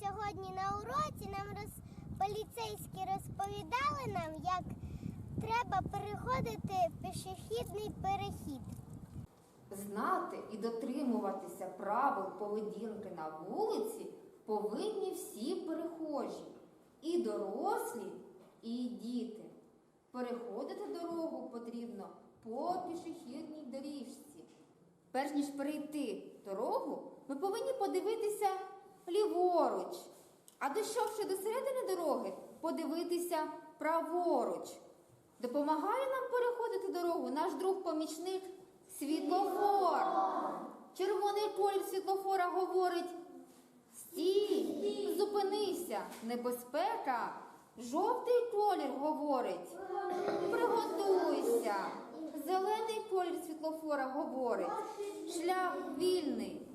сьогодні на уроці нам роз... поліцейські розповідали нам, як треба переходити пішохідний перехід. Знати і дотримуватися правил поведінки на вулиці повинні всі перехожі, і дорослі, і діти. Переходити дорогу потрібно по пішохідній доріжці. Перш ніж перейти дорогу, ми повинні подивитися ліворуч, а дійшовши до середини дороги, подивитися праворуч. Допомагає нам переходити дорогу наш друг-помічник світлофор. Червоний колір світлофора говорить: стій, зупинися, небезпека. Жовтий колір говорить: приготуйся. Зелений колір світлофора говорить: шлях вільний.